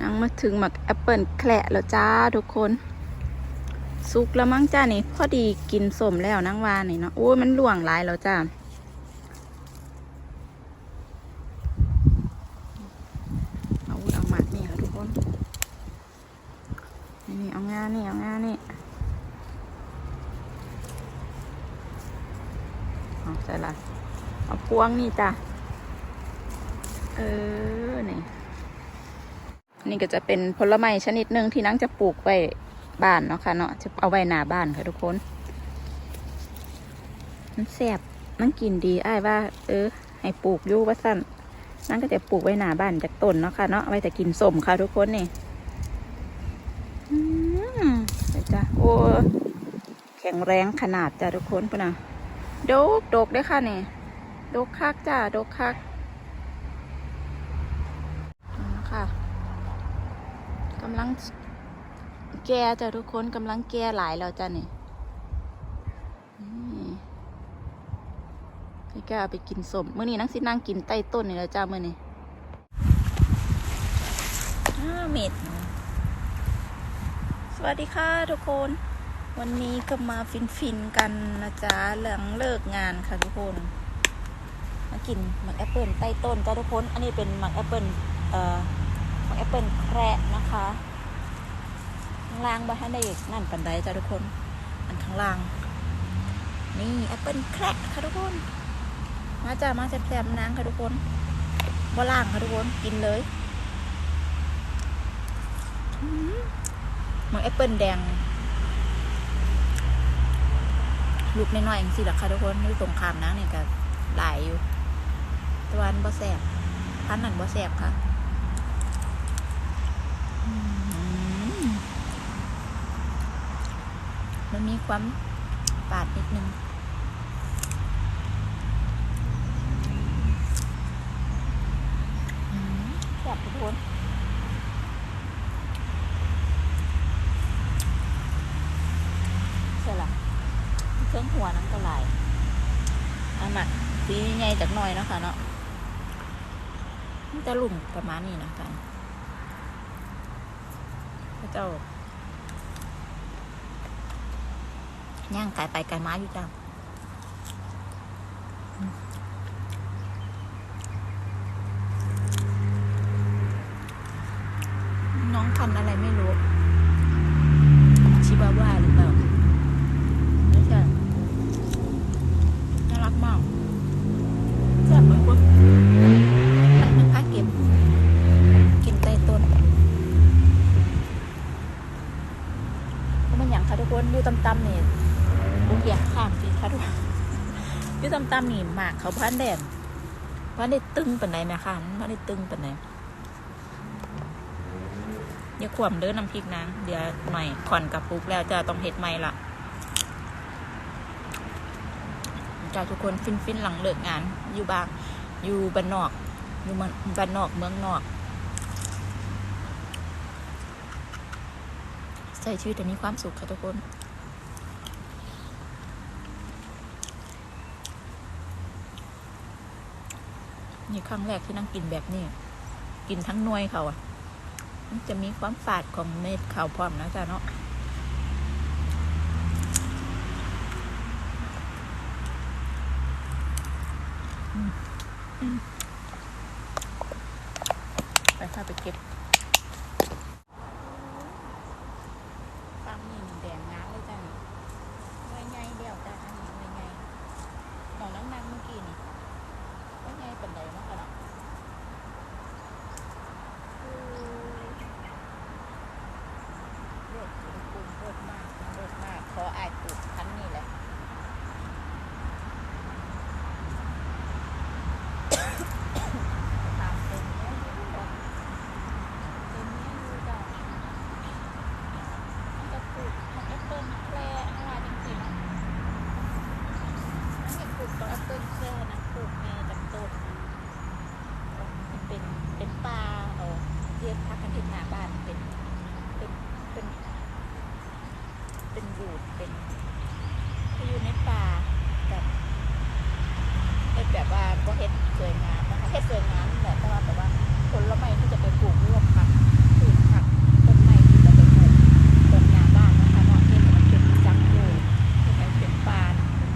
นั่งมาถึงหมักแอปเปิลแคละแล้วจ้าทุกคนสุกแล้วมั้งจ้านี่พอดีกินสมแล้วนั่งวานนี่เนาะโอ้ยมันหลวงหลายแล้วจ้าเอาเอาหมัดนี่ค่ะทุกคนนี่เอางานนี่เอางานนี่เอาใส่ละเอาพวงนี่จ้ะเออนี่ นี่ก็จะเป็นผลไม้ชนิดหนึ่งที่นังจะปลูกไว้บ้านเนาะค่ะเนาะจะเอาไว้หน้าบ้านค่ะทุกคนมันแสบมันกินดีอ้ายว่า เออ ให้ปลูกยู่ว่าสั้นนั่นก็จะปลูกไว้หน้าบ้านจากต้นเนาะค่ะเนาะไว้แต่กินสมค่ะทุกคนนี่อืมเดี๋ยวจ้ะโอ้แข็งแรงขนาดจ้ะทุกคนปะนะโดกโดกได้ค่ะนี่โดกคักจ้ะโดกคักเอาละค่ะกำลังแก่จ้ะทุกคนกำลังแก่หลายแล้วจ้ะนี่นี่แกเอาไปกินสมเมื่อนี้นังสินั่งกินใต้ต้นนี่แล้วจ้าเมื่อนี้ห้าเม็ดสวัสดีค่ะทุกคน วันนี้ก็มาฟินฟินๆกันนะจ๊ะหลังเลิกงานค่ะทุกคน มากินหมักแอปเปิลใต้ต้นจ้าทุกคน อันนี้เป็นหมักแอปเปิลเอ่อหมักแอปเปิลแคระนะคะางล่างบ้านได้นั่นปันไดจ้าทุกคน อันข้างล่าง นี่แอปเปิลแคระค่ะทุกคน มาจ้ามาแซ่บๆนางค่ะทุกคนบ่ล่างค่ะทุกคนกินเลยมันแอปเปิลแดง ลูกน้อยๆอย่างสิล่ะค่ะทุกคนนี่ตรงขามนะเนี่ยก็หลายอยู่ตะวันบ่แสบพันนั่นบ่แสบค่ะ อืม มันมีความปาดนิดนึงอืมแสบทุกคนใช่ละเครื่องหัวน้ำกระไหลเอาหมักสีใหญ่จากหน่อยนะคะเนาะมันจะหลุ่มประมาณนี้นะคะพระเจ้า ย่างไก่ไปไก่ม้าอยู่จ้าอืมน้องพันธุ์อะไรไม่รู้ ชิบาว่าหรือเปล่า ไม่ใช่ น่ารักมากแซ่บเหมือนกันมันมันพักเก็บ กินใต้ต้นเพราะมันอย่างค่ะทุกคนอยู่ตำๆนี่บุกอยากข้ามสิค่ะทุกคนอยู่ ตำๆนี่หมากเขาพันแดนพันได้ตึงปันไหนแม่ค่ะพันได้ตึงปันไหนอย่าขวมเด้อน้ำพริกนางเดี๋ยวหน่อยขอนกับปลูกแล้วจะต้องเห็ดใหม่ละจ้าทุกคนฟินฟินๆหลังเลิกงาน อยู่บางอยู่บ้านนอกอยู่บ้านนอกเมืองนอกใช้ชีวิตแต่มีความสุขค่ะทุกคน นี่ครั้งแรกที่นั่งกินแบบนี้ กินทั้งนวยเขาอะ มันจะมีความฝาดของเม็ดข้าวพร้อมนะจ๊ะเนาะอืม แบบว่าก็เฮ็ดสวยงามนะคะเฮ็ดสวยงามแต่แต่ว่าแต่ว่าผละไม้ที่จะไปปลูกร่วมผักปลูกผักต้นไม้ที่จะไปปลูกต้นหนาบ้านนะคะเนาะเฮ็ดมันเป็นจักรเลยเฮ็มันเป็นบานเป็น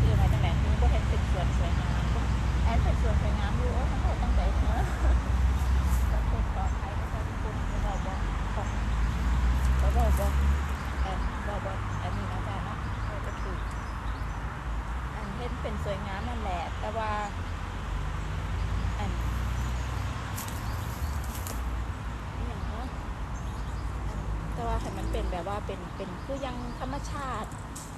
คืออะไรจังไหนคือก็เฮ็ดเป็นสวนสวยงามแอนเป็นสวนสวยงามอยู่โอ้ทั้งหมดตั้งแต่เนาะก็เป็นปลอดภัยนะคะทุกคนบอกบอกบอกบอกแอนบอกบอก นสวยงามนั่นแหละ แต่ว่าอันอย่างเนาะแต่ว่าให้มันเป็นแบบว่าเป็นเป็นคือยังธรรมชาติ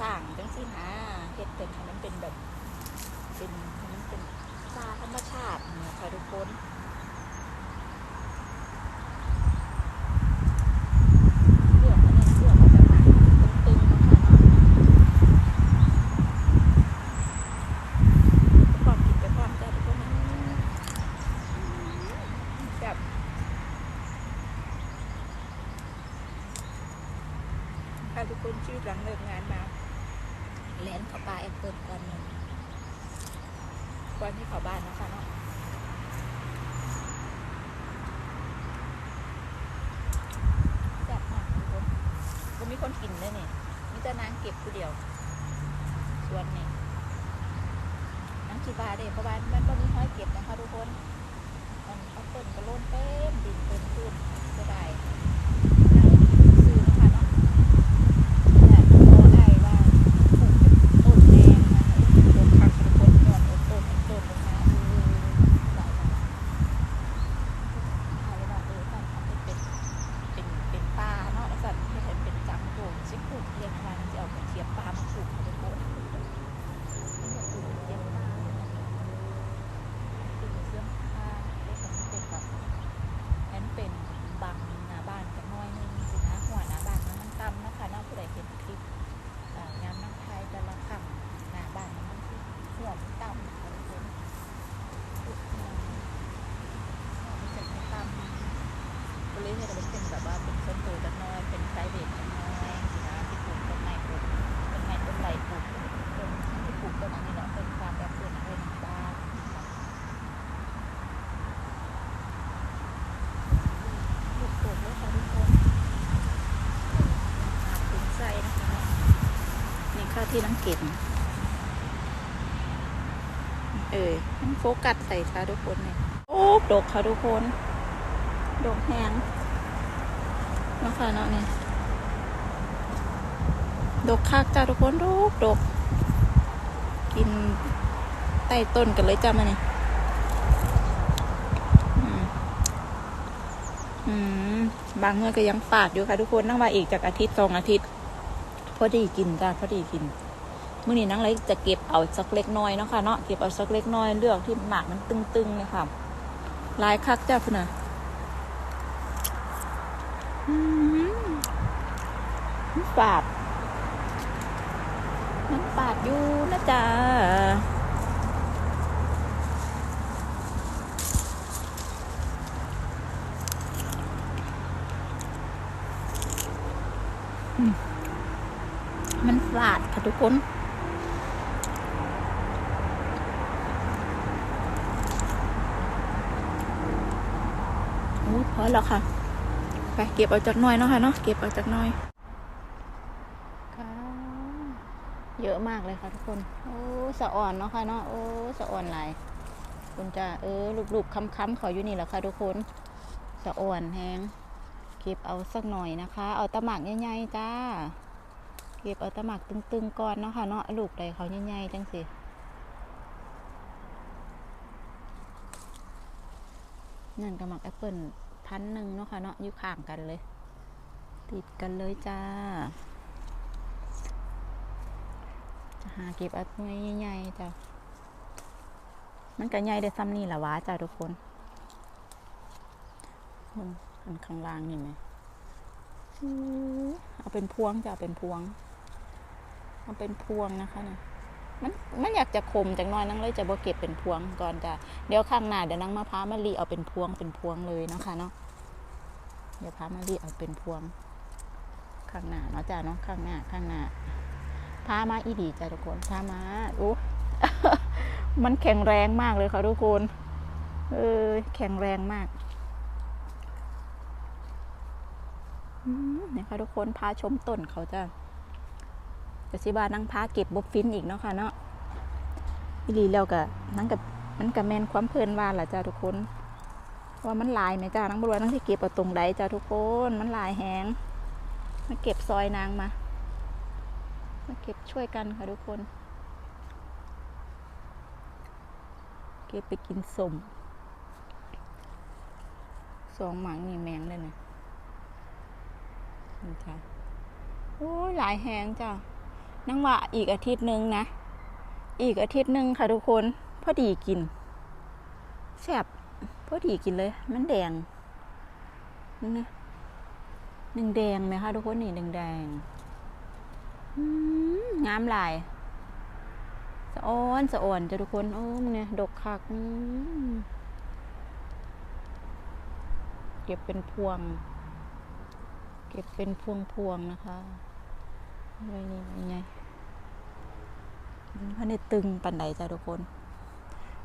สร้างจังสินะเห็ดเป็นให้มันเป็นแบบ เป็นมันเป็นตาธรรมชาติเนี่ยค่ะทุกคน แลาป่าแอปเปิลก่อนหนึ่งก่อนที่เขาบ้านนะคะเนาะแซ่บมากทุกคนก็มีคนกินด้วยนี่มีแต่นางเก็บผู้เดียว ส่วนนี่นางคิดว่าเด็เพราะว่ามันก็มีห้อยเก็บนะคะทุกคนมันเอาต้นกระโลนเต็มดินเต็มพื้นเสียดายเราซื้อนะคะเนาะแต่พอได้ว่าปลูกเป็นต้นแดงนะคะต้นผักทุกคนยอดต้นต้นต้นลงมาเออหลายบาทเอาเลยว่าเออท่านทำให้เป็นเป็นเป็นปลาเนาะแล้วสัตว์ให้เห็นเป็นจังโกงซิปลูกเทียนอะไรจะเอากระเทียมปลามาปลูกเขาจะโกงนี่ก็ปลูกเทียมปลาปลูกเสื่อมปลาได้ทำให้เป็นแบบนั้นเป็นบังหน้าบ้านกันน้อยนึงสินะหัวหน้าบ้านมันมันต่ำนะคะเนอกผู้ใดเห็นคลิปอ่างามนั่งไทยแต่ละคำหน้าบ้านมันมันคือหัวมันต่ำค่ะทุกคนหัวมันจะไม่ต่ำก็เลยเห็นมันเป็นแบบว่าเป็นต้นโตกันน้อย เป็นไซเบรกันน้อยสินะที่ปลูกต้นไม้ปลูกต้นไม้ต้นไรปลูกต้นที่ปลูกต้นอันนี้เนาะต้นฟาร์มแบบเพื่อนอะไรหนังบ้านค่ะลูกโป่งเลยค่ะทุกคนอาถึงไส้นะคะเนาะนี่ข้าว ที่น้ำเก็บเออมันโฟกัสใส่ค่ะทุกคนเนี่ยโอ้ดกค่ะทุกคนดกแหงนะค่ะเนาะนี่ดกคักจ้าทุกคนดกดก กินใต้ต้นกันเลยจ้ามาเนี่ยอืมอืมบางเมื่อก็ยังฝาดอยู่ค่ะทุกคนนั่งมาอีกจากอาทิตย์สองอาทิตย์ อดีกินจ้าพอดีกินมื่อนี้นั่งเลยจะเก็บเอาสักเล็กน้อยเนาะค่ะเนาะเก็บเอาสักเล็กน้อยเลือกที่หมากมันตึงๆเลยค่ะลายคักจ้าพุ่นน่ะอืมมันฝาด มันปาดอยู่นะจ๊ะ มันฝาดค่ะทุกคนอุ้ยพอแล้วค่ะ ไปเก็บเอาจากน้อยเนาะค่ะเนาะ เก็บเอาจากน้อย เยอะมากเลยค่ะทุกคน โอ้สะอ่อนเนาะค่ะเนาะ โอ้สะอ่อนหลายคุณจะเออลูกๆค้ำๆขออยู่นี่แหละค่ะทุกคน สะอ่อนแห้งเก็บเอาสักหน่อยนะคะ เอาตะหมากใหญ่ๆจ้า เก็บเอาตะหมากตึงๆก่อนเนาะค่ะเนาะลูกใดเขาใหญ่ๆจังสินั่นกระหมักแอปเปิลพันหนึ่งเนาะค่ะเนาะอยู่ข้างกันเลย ติดกันเลยจ้า จะหาเก็บเอาไวใหญ่ๆจ้ะมันก็ใหญ่ได้ซ้ำนี่แหละวะจ้าทุกคนคนอันข้างล่างนี่ไหมอือเอาเป็นพวงจะเอาเป็นพวง เอาเป็นพวงนะคะเนี่ยมันมันอยากจะคมจังน้อยนั่งเลยจะบ่เก็บเป็นพวงก่อนจ้ะเดี๋ยวข้างหน้าเดี๋ยวนั่งมาพร้าวมารีเอาเป็นพวงเป็นพวงเลยนะคะเนาะเดี๋ยวพร้าวมารีเอาเป็นพวง ข้างหน้าเนาะจ้าเนาะข้างหน้าข้างหน้าพามาอีดีจ้าทุกคนพามาโอ้มันแข็งแรงมากเลยค่ะทุกคนเออแข็งแรงมากเนี่ยค่ะทุกคนพาชมต้นเขาจ้า จะสิบานั่งพาเก็บบบฟินอีกเนาะค่ะเนาะอีหลีแล้วก็นั่งกับมันกับแมนความเพลินว่าล่ะจ้าทุกคน ว่ามันลายไหมจ้านั่งบรวนั่งที่เก็บเอาตรงใดจ้าทุกคน มันลายแหงมาเก็บซอยนางมา มาเก็บช่วยกันค่ะทุกคน เก็บไปกินสมสองหมังนี่แมงเลยนะนี่จ้ะโอ้ยหลายแหงจ้ะ นั่งว่าอีกอาทิตย์หนึ่งนะ อีกอาทิตย์หนึ่งค่ะทุกคน พอดีกินแซ่บพอดีกินเลย มันแดงนี่หนึ่งแดงไหมคะทุกคนนี่หนึ่งแดงงามลายสะอ้อนสะอ่อนจ้ะทุกคนโอ้มันเนี่ยดกคักเก็บเป็นพวง เก็บเป็นพวงพวงนะคะ ไว้นี่ยังไงมันพันได้ตึงปันใดจ้ะทุกคน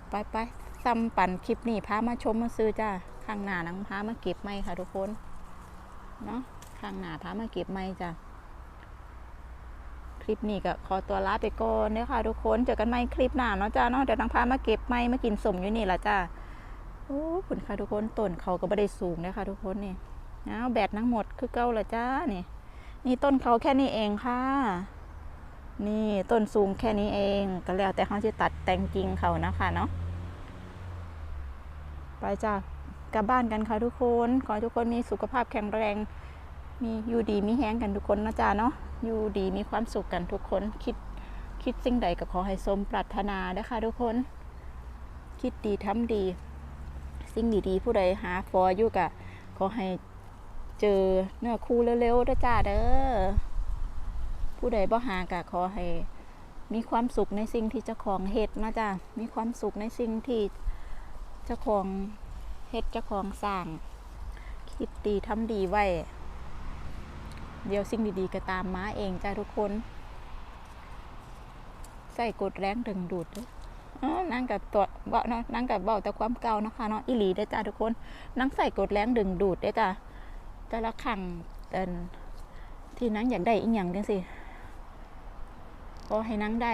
ไปไปซ้ำปั่นคลิปนี้พามาชมมาซื้อจ้าข้างหน้านังพามาเก็บไม้ค่ะทุกคน เนาะข้างหน้าพามาเก็บไม้จ้ะคลิปนี้ก็ขอตัวลาไปก่อนเด้อค่ะทุกคนเจอกันใหม่คลิปหน้าเนาะจ้าเนาะเดี๋ยวนางพามาเก็บไม้มากินสมอยู่นี่ละจ้าโอ้คุณค่ะทุกคนต้นเขาก็ไม่ได้สูงนะคะทุกคนนี่เอาแบตทั้งหมดคือเก้าละจ้านี่ นี่ต้นเขาแค่นี้เองค่ะ นี่ต้นสูงแค่นี้เอง ก็แล้วแต่เขาจะตัดแต่งกิ่งเขานะคะเนาะ ไปจ้ากลับบ้านกันค่ะทุกคน ขอให้ทุกคนมีสุขภาพแข็งแรง มีอยู่ดีมีแห้งกันทุกคนนะจ๊ะเนาะ อยู่ดีมีความสุขกันทุกคน คิดคิดสิ่งใดก็ขอให้สมปรารถนานะคะทุกคน คิดดีทำดี สิ่งดีๆผู้ใดหาฟออยู่กะขอให้ เจอเนื้อคู่เร็วๆนะจ้าเด้อผู้ใดบ่หากะขอให้ มีความสุขในสิ่งที่เจ้าของเฮ็ดนะจ้ามีความสุขในสิ่งที่เจ้าของเฮ็ดเจ้าของสร้าง คิดดีทำดีไว้ เดี๋ยวสิ่งดีๆก็ตามมาเองจ้าทุกคน ใส่กดแรงดึงดูดด้ออ๋อนั่งกับตัวเบาเนาะนั่งกับเบาแต่ความเก่านะคะเนาะอีหลีได้จ้าทุกคนนั่งใส่กดแรงดึงดูดได้จ้า แต่ละครั้งเอินที่นั่งอยากได้อีกอย่างจังสิก็ให้นั่งได้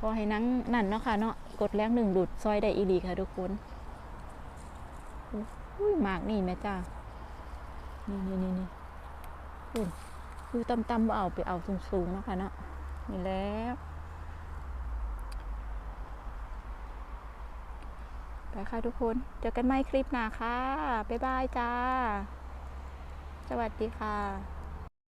ก็ให้นั่งนั่นเนาะค่ะเนาะกดแรงดึงดูดซอยได้อีหลีค่ะทุกคนอุ้ยมากนี่แม่จ้านี่นี่นี่นี่คุณคือตำตำๆเอาไปเอาสูงๆเนาะค่ะเนาะนี่แล้ว ไปค่ะทุกคน เจอกันใหม่คลิปหน้าค่ะ บ๊ายบายจ้า สวัสดีค่ะ